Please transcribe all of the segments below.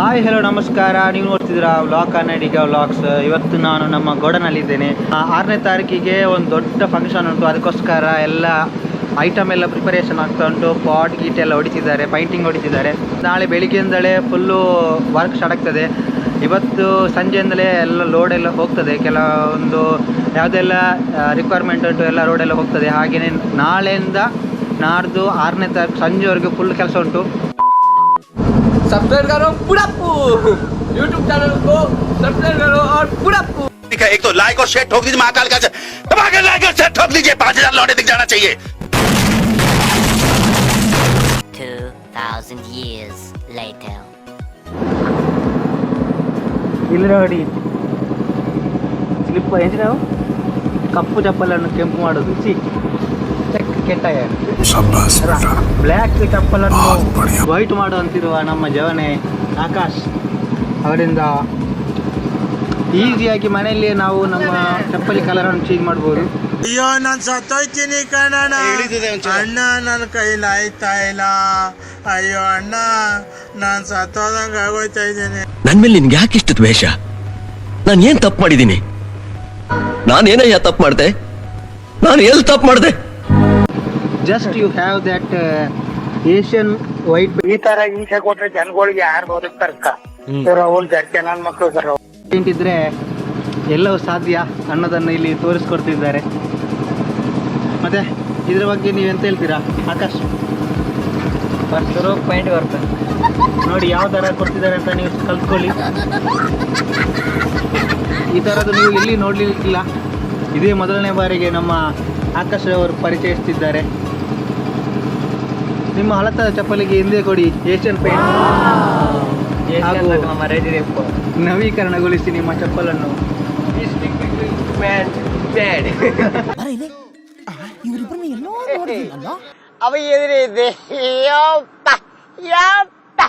Hi hello ನಮಸ್ಕಾರ. ನೀವು ನೋಡ್ತಿದ್ದೀರಾ ವ್ಲಾಗ್ ಕನ್ನಡಿಗ ವ್ಲಾಗ್ಸ್ ಇವತ್ತು ನಾನು ನಮ್ಮ ಗೋಡನಲ್ಲಿದ್ದೇನೆ. ಆರನೇ ತಾರೀಕಿಗೆ ಒಂದು ದೊಡ್ಡ ಫಂಕ್ಷನ್ ಉಂಟು. ಅದಕ್ಕೋಸ್ಕರ ಎಲ್ಲ ಐಟಮ್ ಎಲ್ಲ ಪ್ರಿಪರೇಷನ್ ಆಗ್ತಾ ಉಂಟು. ಪಾಟ್ ಗೀಟ್ ಎಲ್ಲ ಹೊಡಿತಿದ್ದಾರೆ ಪೈಂಟಿಂಗ್ ಹೊಡಿತಿದ್ದಾರೆ. ನಾಳೆ ಬೆಳಿಗ್ಗೆಯಿಂದಲೇ ಫುಲ್ಲು ವರ್ಕ್ ಸ್ಟಾರ್ಟ್ ಆಗ್ತದೆ. ಇವತ್ತು ಸಂಜೆಯಿಂದಲೇ ಎಲ್ಲ ಲೋಡ್ ಎಲ್ಲ ಹೋಗ್ತದೆ. ಕೆಲವೊಂದು ಯಾವುದೆಲ್ಲ ರಿಕ್ವೈರ್ಮೆಂಟ್ ಉಂಟು, ಎಲ್ಲ ರೋಡ್ ಎಲ್ಲ ಹೋಗ್ತದೆ. ಹಾಗೆಯೇ ನಾಳೆಯಿಂದ ನಾಡ್ದು ಆರನೇ ತಾರೀಕು ಸಂಜೆವರೆಗೂ ಫುಲ್ ಕೆಲಸ ಉಂಟು. सब्सक्राइब करो पुड़ापू यूट्यूब चैनल को सब्सक्राइब करो और पुड़ापू ठीक है एक तो लाइक और शेयर ठोक दीजिए महाकाल का दबा के लाइक और शेयर ठोक दीजिए पांच हजार लौटे दिख जाना चाहिए 2,000 years later. ಇಲ್ಲಿ ನೋಡಿ ಸ್ಲಿಪ್ ಎಂಜಿನ ಕಪ್ಪು ಚಪ್ಪಲನ್ನು ಕೆಂಪು ಮಾಡೋದು ಚಿ ಚೆಕ್ ಕೆಟ್ಟ ಬ್ಲ್ಯಾಕ್ ಚಪ್ಪಲನ್ನು ವೈಟ್ ಮಾಡುವಂತಿರುವ ನಮ್ಮ ಜವನೆ ಆಕಾಶ್ ಅವರಿಂದ ಈಸಿಯಾಗಿ ಮನೆಯಲ್ಲಿ ನಾವು ನಮ್ಮ ಚಪ್ಪಲಿ ಅನ್ನು ಚೇಂಜ್ ಮಾಡ್ಬೋದು. ಅಯ್ಯೋ ನಾನು ಸತ್ತೋಯ್ತೀನಿ ಕಣಣ್ಣ. ಅಣ್ಣ ನನ್ನ ಕೈಲಿ ಆಯ್ತಾ ಇಲ್ಲ. ಅಯ್ಯೋ ಅಣ್ಣ ನಾನು ಸತ್ತೋದಂಗೆ ಆಗೋಯ್ತಾ ಇದ್ದೀನಿ. ನನ್ನ ಮೇಲೆ ನಿನ್ಗೆ ಯಾಕೆ ಇಷ್ಟು ದ್ವೇಷ? ನಾನು ಏನು ತಪ್ಪು ಮಾಡಿದ್ದೀನಿ? ನಾನೇನಯ್ಯ ತಪ್ಪು ಮಾಡಿದೆ? ನಾನು ಎಲ್ಲಿ ತಪ್ಪು ಮಾಡ್ದೆ? Just you have that Asian white ಈ ತರ ಹಿಂಸೆ ಕೊಟ್ರೆ ಜನಗಳಿಗೆ ಯಾರು ಬದುಕ್ತಾರ ಸರ್ ಅವ್ರು ಜಡ್ಕೆ ನನ್ ಮಕ್ಳು ಸರ್ ಇದ್ರೆ ಎಲ್ಲವೂ ಸಾಧ್ಯ ಅನ್ನೋದನ್ನ ಇಲ್ಲಿ ತೋರಿಸ್ಕೊಡ್ತಿದ್ದಾರೆ. ಮತ್ತೆ ಇದ್ರ ಬಗ್ಗೆ ನೀವೆಂತ ಹೇಳ್ತೀರಾ? ಆಕಾಶ್. ಬರ್ತಿರೋ ಪಾಯಿಂಟ್ ಬರ್ತದೆ. ನೋಡಿ ಯಾವ ತರ ಕೊಡ್ತಿದ್ದಾರೆ ಅಂತ ನೀವು ಕಲ್ತ್ಕೊಳ್ಳಿ. ಈ ಥರದ್ದು ನೀವು ಎಲ್ಲಿ ನೋಡ್ಲಿಕ್ಕಿಲ್ಲ. ಇದೇ ಮೊದಲನೇ ಬಾರಿಗೆ ನಮ್ಮ ಆಕಾಶ್ ಅವರು ಪರಿಚಯಿಸ್ತಿದ್ದಾರೆ. ನಿಮ್ಮ ಹಳತ ಚಪ್ಪಲಿಗೆ ಹಿಂದೆ ಕೊಡಿ ಏಷ್ಯನ್ ಪೇಂಟ್. ಹಾಗೂ ನವೀಕರಣಗೊಳಿಸಿ ನಿಮ್ಮ ಚಪ್ಪಲನ್ನು ಅವ ಎದುರಿದೆ ಯಪ್ಪ ಯಪ್ಪ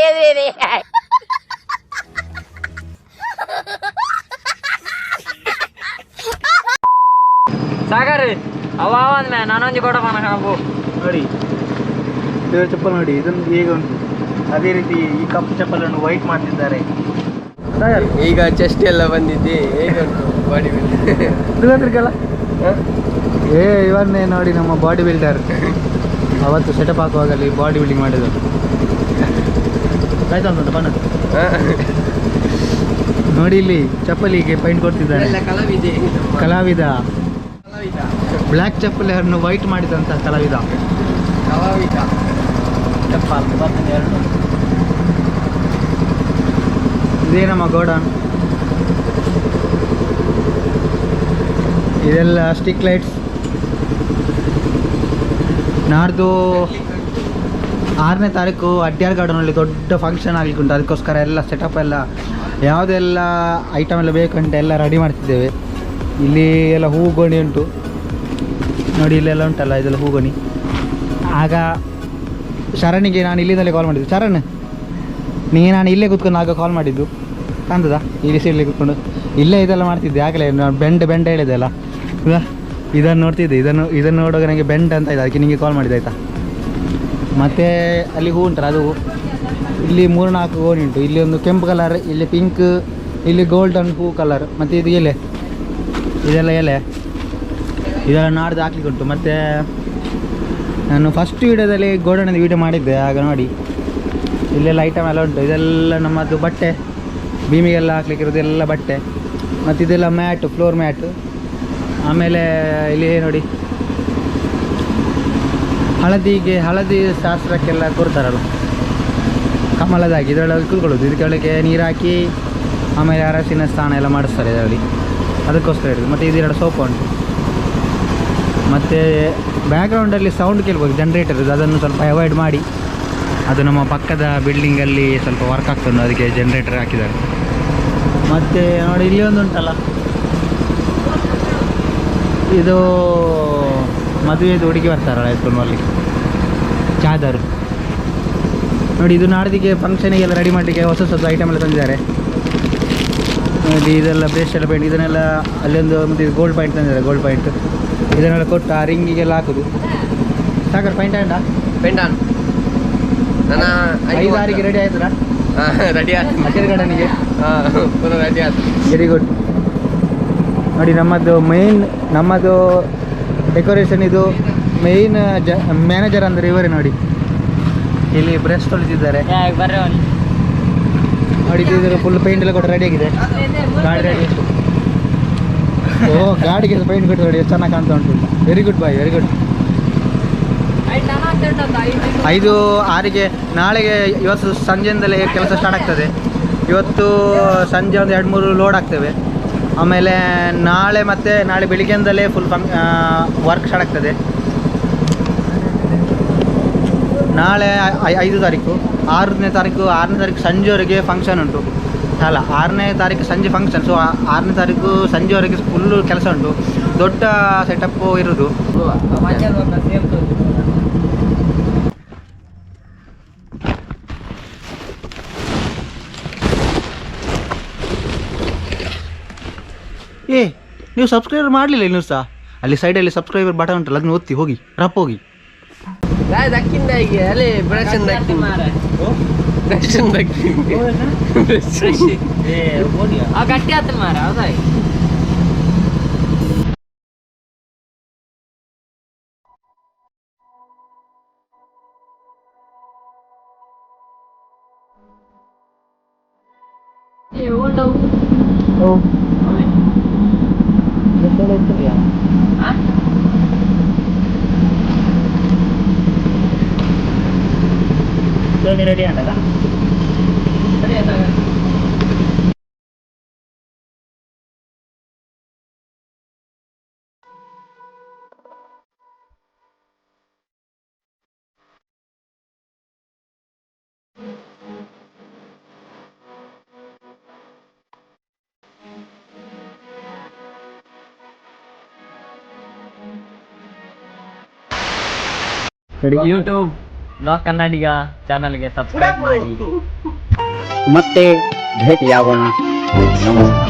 ಎದುರಿ ಸಾಗರ್ ಅವ ಅಂದ್ಮೆ ನಾನೊಂದು ಕೊಡಪ್ಪ ಹಾಬು ನೋಡಿ. ಇದರ ಚಪ್ಪಲ್ ನೋಡಿ ಇದನ್ನು ಹೇಗೆ ಉಂಟು ಅದೇ ರೀತಿ ಈ ಕಪ್ಪು ಚಪ್ಪಲನ್ನು ವೈಟ್ ಮಾಡ್ತಿದ್ದಾರೆ. ಈಗ ಚೆಸ್ಟ್ ಎಲ್ಲ ಬಂದಿದ್ದೆ ಹೇಗೆ ಉಂಟು ಬಾಡಿ ಬಿಲ್ಡರ್ ಏ ಇವನ್ನೇ ನೋಡಿ ನಮ್ಮ ಬಾಡಿ ಬಿಲ್ಡರ್ ಅವತ್ತು ಸೆಟಪ್ ಹಾಕುವಾಗಲ್ಲಿ ಬಾಡಿ ಬಿಲ್ಡಿಂಗ್ ಮಾಡಿದ್ರು ಆಯ್ತಾ ಉಂಟು ಬಣ್ಣ. ನೋಡಿ ಇಲ್ಲಿ ಚಪ್ಪಲಿಗೆ ಪೈಂಟ್ ಕೊಡ್ತಿದ್ದಾರೆ. ಕಲಾವಿದ. ಬ್ಲಾಕ್ ಚಪ್ಪಲಿ ಅನ್ನು ವೈಟ್ ಮಾಡಿದಂತ ಕಲಾವಿದ. ಕಲಾವಿದ. ಚಪ್ಪಲ್ ಬರ್ತದೆ ಎರಡು. ಇದೇ ನಮ್ಮ ಗೋಡನ್. ಇದೆಲ್ಲ ಸ್ಟಿಕ್ ಲೈಟ್ಸ್. ನಾಡ್ದು ಆರನೇ ತಾರೀಕು ಅಡ್ಯಾರ್ ಗಾರ್ಡನಲ್ಲಿ ದೊಡ್ಡ ಫಂಕ್ಷನ್ ಆಗಲಿಕ್ಕೆ ಉಂಟು. ಅದಕ್ಕೋಸ್ಕರ ಎಲ್ಲ ಸೆಟಪ್ ಎಲ್ಲ, ಯಾವುದೆಲ್ಲ ಐಟಮ್ ಎಲ್ಲ ಬೇಕಂತ ಎಲ್ಲ ರೆಡಿ ಮಾಡ್ತಿದ್ದೇವೆ. ಇಲ್ಲಿ ಎಲ್ಲ ಹೂಗೋಣಿ ಉಂಟು. ನೋಡಿ ಇಲ್ಲೆಲ್ಲ ಉಂಟಲ್ಲ, ಇದೆಲ್ಲ ಹೂಗೋಣಿ. ಆಗ ಶರಣಿಗೆ ನಾನು ಇಲ್ಲಿಂದಲೇ ಕಾಲ್ ಮಾಡಿದ್ದು. ಶರಣ್ ನೀ ನಾನು ಇಲ್ಲೇ ಕೂತ್ಕೊಂಡು ಆಗ ಕಾಲ್ ಮಾಡಿದ್ದು. ಕಾಣ್ತದಾ? ಇಲ್ಲಿ ಸೀಡ್ಲಿ ಕೂತ್ಕೊಂಡು. ಇಲ್ಲೇ ಇದೆಲ್ಲ ಮಾಡ್ತಿದ್ದೆ. ಆಗಲೇ ನಾನು ಬೆಂಡ್ ಬೆಂಡ್ ಹೇಳಿದೆ ಅಲ್ಲ. ಇದ ಇದನ್ನು ನೋಡ್ತಿದ್ದೆ. ಇದನ್ನು ಇದನ್ನು ನೋಡುವಾಗ ನನಗೆ ಬೆಂಡ್ ಅಂತ ಇದೆ. ಅದಕ್ಕೆ ನಿಮಗೆ ಕಾಲ್ ಮಾಡಿದೆ ಆಯಿತಾ? ಮತ್ತು ಅಲ್ಲಿ ಹೂ ಉಂಟಲ್ಲ, ಅದು ಇಲ್ಲಿ ಮೂರು ನಾಲ್ಕು ಹೂ ಉಂಟು ಇಲ್ಲಿ ಒಂದು ಕೆಂಪು ಕಲರ್ ಇಲ್ಲಿ ಪಿಂಕ್ ಇಲ್ಲಿ ಗೋಲ್ಡನ್ ಹೂ ಕಲರ್ ಮತ್ತು ಇದು ಎಲೆ. ಇದೆಲ್ಲ ಎಲೆ. ಇದೆಲ್ಲ ನಾಡ್ದು ಹಾಕ್ಲಿಕ್ಕೆ ಉಂಟು. ಮತ್ತು ನಾನು ಫಸ್ಟ್ ವೀಡಿಯೋದಲ್ಲಿ ಗೋಡನದ ವೀಡಿಯೋ ಮಾಡಿದ್ದೆ, ಆಗ ನೋಡಿ. ಇಲ್ಲೆಲ್ಲ ಐಟಮ್ ಎಲ್ಲ ಉಂಟು. ಇದೆಲ್ಲ ನಮ್ಮದು ಬಟ್ಟೆ. ಭೀಮಿಗೆಲ್ಲ ಹಾಕ್ಲಿಕ್ಕಿರೋದು ಎಲ್ಲ ಬಟ್ಟೆ. ಮತ್ತು ಇದೆಲ್ಲ ಮ್ಯಾಟು ಫ್ಲೋರ್ ಮ್ಯಾಟು. ಆಮೇಲೆ ಇಲ್ಲಿ ನೋಡಿ. ಹಳದಿಗೆ ಹಳದಿ ಶಾಸ್ತ್ರಕ್ಕೆಲ್ಲ ಕೊಡ್ತಾರಲ್ಲ. ಕಮಲದಾಗಿ ಇದರೊಳಗೆ ಕುಳ್ಕೊಳ್ಳೋದು. ಇದಕ್ಕೆಳಗೆ ನೀರು ಹಾಕಿ, ಆಮೇಲೆ ಅರಸಿನ ಸ್ನಾನ ಎಲ್ಲ ಮಾಡಿಸ್ತಾರೆ ಇದರಲ್ಲಿ. ಅದಕ್ಕೋಸ್ಕರ ಇರೋದು. ಮತ್ತು ಇದೆರಡು ಸೋಪ್ ಉಂಟು. ಮತ್ತು ಬ್ಯಾಕ್ಗ್ರೌಂಡಲ್ಲಿ ಸೌಂಡ್ ಕೇಳ್ಬೋದು ಜನ್ರೇಟರ್ ಅದನ್ನು ಸ್ವಲ್ಪ ಅವಾಯ್ಡ್ ಮಾಡಿ. ಅದು ನಮ್ಮ ಪಕ್ಕದ ಬಿಲ್ಡಿಂಗಲ್ಲಿ ಸ್ವಲ್ಪ ವರ್ಕ್ ಆಗ್ತದೆ ಅದಕ್ಕೆ ಜನ್ರೇಟರ್ ಹಾಕಿದ್ದಾರೆ. ಮತ್ತು ನೋಡಿ, ಇಲ್ಲಿ ಒಂದು ಉಂಟಲ್ಲ? ಇದು ಮದುವೆದು ಹುಡುಗಿ ಬರ್ತಾರಲ್ಲ, ಎತ್ಕೊಂಡು ಚಾದರು. ನೋಡಿ, ಇದು ನಾಡ್ದಿಗೆ ಫಂಕ್ಷನಿಗೆಲ್ಲ ರೆಡಿ ಮಾಡಲಿಕ್ಕೆ ಹೊಸ ಹೊಸ ಐಟಮ್ ಎಲ್ಲ ತಂದಿದ್ದಾರೆ. ನೋಡಿ, ಇದೆಲ್ಲ ಬ್ರೇಸ್ಟ್ ಎಲ್ಲ ಪಾಯಿಂಟ್ ಇದನ್ನೆಲ್ಲ ಅಲ್ಲೊಂದು ಮತ್ತು ಗೋಲ್ಡ್ ಪಾಯಿಂಟ್ ತಂದಿದ್ದಾರೆ ಗೋಲ್ಡ್ ಪಾಯಿಂಟ್ ಇದನ್ನೆಲ್ಲ ಕೊಟ್ಟು ಆ ರಿಂಗಿಗೆಲ್ಲ ಹಾಕೋದು. ಸಾಕರ್ ಪೈಂಟ್ ಆಂಡ ಪೆಂಡಾನ್ ನನ್ನ ಐದು ಆರಿಗೆ ರೆಡಿ ಆಯ್ತದ ರೆಡಿ ಆಯ್ತು. ಗಾರ್ಡನಿಗೆ ಹಾಂ ಪುನಃ ರೆಡಿ ಆಯ್ತು. ವೆರಿ ಗುಡ್ ನೋಡಿ ನಮ್ಮದು ಮೈನ್ ನಮ್ಮದು ಡೆಕೋರೇಷನ್ ಇದು ಮೈನ್ ಜ ಮ್ಯಾನೇಜರ್ ಅಂದರೆ ಇವರೇ ನೋಡಿ. ಇಲ್ಲಿ ಬ್ರಷ್ ತೊಳಿತಿದ್ದಾರೆ ನೋಡಿ ಇದು ಫುಲ್ ಪೇಂಟ್ ಎಲ್ಲ ಕೊಟ್ಟು ರೆಡಿ ಆಗಿದೆ. ಗಾಡಿ ರೆಡಿ ಓ, ಗಾಡಿಗೆ ಪೈಂಟ್ ಕೊಟ್ಟು ನೋಡಿ ಚೆನ್ನಾಗಿ ಕಾಣ್ತಾ ಉಂಟು very good boy very good ಐದು ಆರಿಗೆ, ನಾಳೆಗೆ, ಇವತ್ತು ಸಂಜೆಯಿಂದಲೇ ಕೆಲಸ ಸ್ಟಾರ್ಟ್ ಆಗ್ತದೆ. ಇವತ್ತು ಸಂಜೆ ಒಂದು ಎರಡು ಮೂರು ಲೋಡ್ ಆಗ್ತೇವೆ. ಆಮೇಲೆ ನಾಳೆ ಮತ್ತೆ, ನಾಳೆ ಬೆಳಿಗ್ಗೆಯಿಂದಲೇ ಫುಲ್ ಫಂಕ್ ವರ್ಕ್ ಸ್ಟಾರ್ಟ್ ಆಗ್ತದೆ. ನಾಳೆ ಐದು ತಾರೀಕು, ಆರನೇ ತಾರೀಕು ಆರನೇ ತಾರೀಕು ಸಂಜೆವರೆಗೆ ಫಂಕ್ಷನ್ ಉಂಟು. ಅಲ್ಲ ಆರನೇ ತಾರೀಕು ಸಂಜೆ ಫಂಕ್ಷನ್ ಸೊ ಆರನೇ ತಾರೀಕು ಸಂಜೆವರೆಗೆ ಫುಲ್ಲು ಕೆಲಸ ಉಂಟು. ದೊಡ್ಡ ಸೆಟಪ್ ಇರೋದು. ಏ ನೀವು ಸಬ್ಸ್ಕ್ರೈಬರ್ ಮಾಡಲಿಲ್ಲ ಇನ್ನೂ ಸಹ ಅಲ್ಲಿ ಸೈಡಲ್ಲಿ ಸಬ್ಸ್ಕ್ರೈಬರ್ ಬಟನ್ ಉಂಟು ಲಗ್ನ ಒತ್ತಿ ಹೋಗಿ ರಪ್ಪ ಹೋಗಿ. ರಾಯ್ ದಕ್ಕಿಂದ ಈಗ ಅಲ್ಲೇ ಬ್ರಷ್ ದಕ್ಕಿಂದ ಬ್ರಷ್ ದಕ್ಕಿಂದ ಗಟ್ಟಿ ಆತ ಮಾರ ಹೌದಾ ರೆಡಿ ಆಂಡಲ್ಲ ಯೂಟ್ಯೂಬ್ ಬ್ಲಾಗ್ ಕನ್ನಡಿಗ ಚಾನಲ್ಗೆ ಸಬ್ಸ್ಕ್ರೈಬ್ ಮಾಡಿ. ಮತ್ತೆ ಭೇಟಿಯಾಗೋಣ. ನಮಸ್ಕಾರ